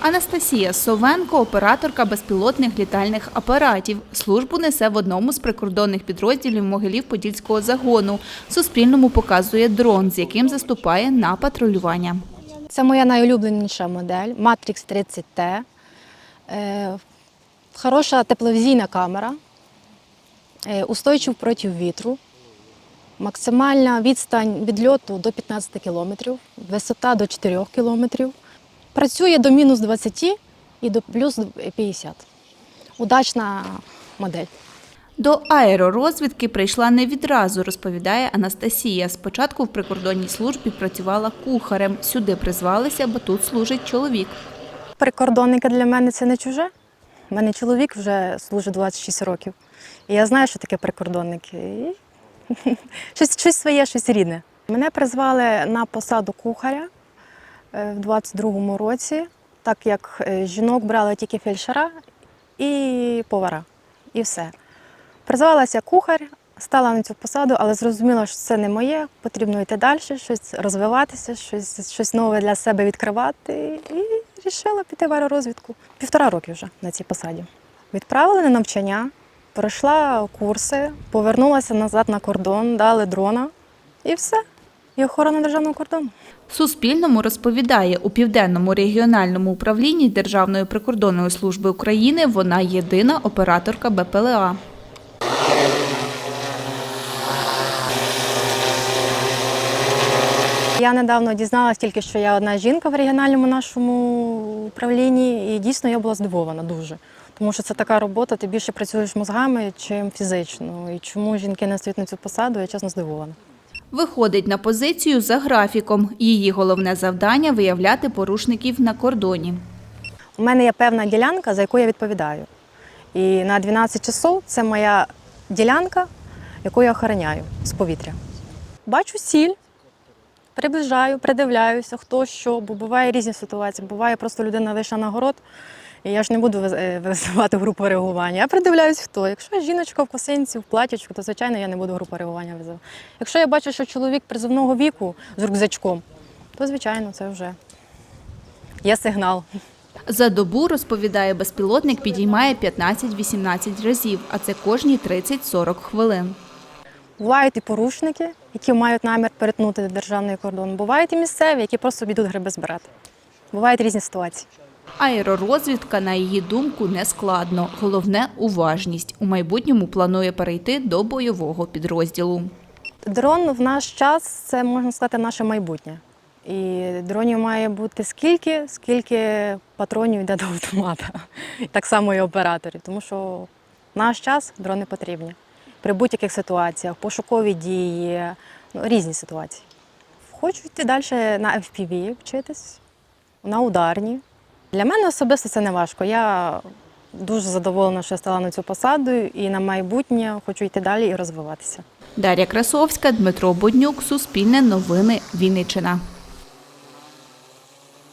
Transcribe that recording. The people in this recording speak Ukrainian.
Анастасія Совенко, операторка безпілотних літальних апаратів. Службу несе в одному з прикордонних підрозділів Могилів Подільського загону. Суспільному показує дрон, з яким заступає на патрулювання. Це моя найулюбленіша модель Matrix 30T. Е, Хороша тепловізійна камера, е, устойчив проти вітру, максимальна відстань відльоту до 15 кілометрів, висота до 4 кілометрів. Працює до мінус 20 і до плюс 50. Удачна модель. До аеророзвідки прийшла не відразу, розповідає Анастасія. Спочатку в прикордонній службі працювала кухарем. Сюди призвалися, бо тут служить чоловік. Прикордонники для мене це не чуже. У мене чоловік вже служить 26 років. І я знаю, що таке прикордонники. І щось, щось своє, щось рідне. Мене призвали на посаду кухаря в 22-му році, так як е, жінок брали тільки фельдшера і повара. І все. Призвалася кухар, стала на цю посаду, але зрозуміла, що це не моє, потрібно йти далі, щось розвиватися, щось, щось нове для себе відкривати. І вирішила піти в аеророзвідку. Півтора роки вже на цій посаді. Відправили на навчання, пройшла курси, повернулася назад на кордон, дали дрона і все. І охорона державного кордону. Суспільному розповідає, у південному регіональному управлінні Державної прикордонної служби України вона єдина операторка БПЛА. Я недавно дізналась тільки, що я одна жінка в регіональному нашому управлінні, і дійсно я була здивована дуже. Тому що це така робота, ти більше працюєш мозгами, чим фізично. І чому жінки не стають на цю посаду, я чесно здивована. Виходить на позицію за графіком. Її головне завдання виявляти порушників на кордоні. У мене є певна ділянка, за яку я відповідаю. І на 12 часов це моя ділянка, яку я охороняю з повітря. Бачу ціль, приближаю, придивляюся, хто що, бо буває різні ситуації. Буває, просто людина вийшла на город, і я ж не буду е, визивати групу реагування. Я придивляюсь, хто. Якщо жіночка в косинці, в платячку, то звичайно я не буду групу реагування визивати. Якщо я бачу, що чоловік призовного віку з рюкзачком, то звичайно це вже є сигнал. За добу, розповідає безпілотник, підіймає 15-18 разів, а це кожні 30-40 хвилин. Бувають і порушники, які мають намір перетнути державний кордон. Бувають і місцеві, які просто йдуть гриби збирати. Бувають різні ситуації. Аеророзвідка, на її думку, не складно. Головне уважність. У майбутньому планує перейти до бойового підрозділу. Дрон в наш час це можна сказати наше майбутнє. І дронів має бути скільки, скільки патронів йде до автомата. Так само і операторів. Тому що в наш час дрони потрібні. При будь-яких ситуаціях, пошукові дії, ну, різні ситуації. Хочу йти далі на FPV вчитись, на ударні. Для мене особисто це не важко. Я дуже задоволена, що я стала на цю посаду, і на майбутнє хочу йти далі і розвиватися. Дар'я Красовська, Дмитро Боднюк, Суспільне новини, Вінниччина.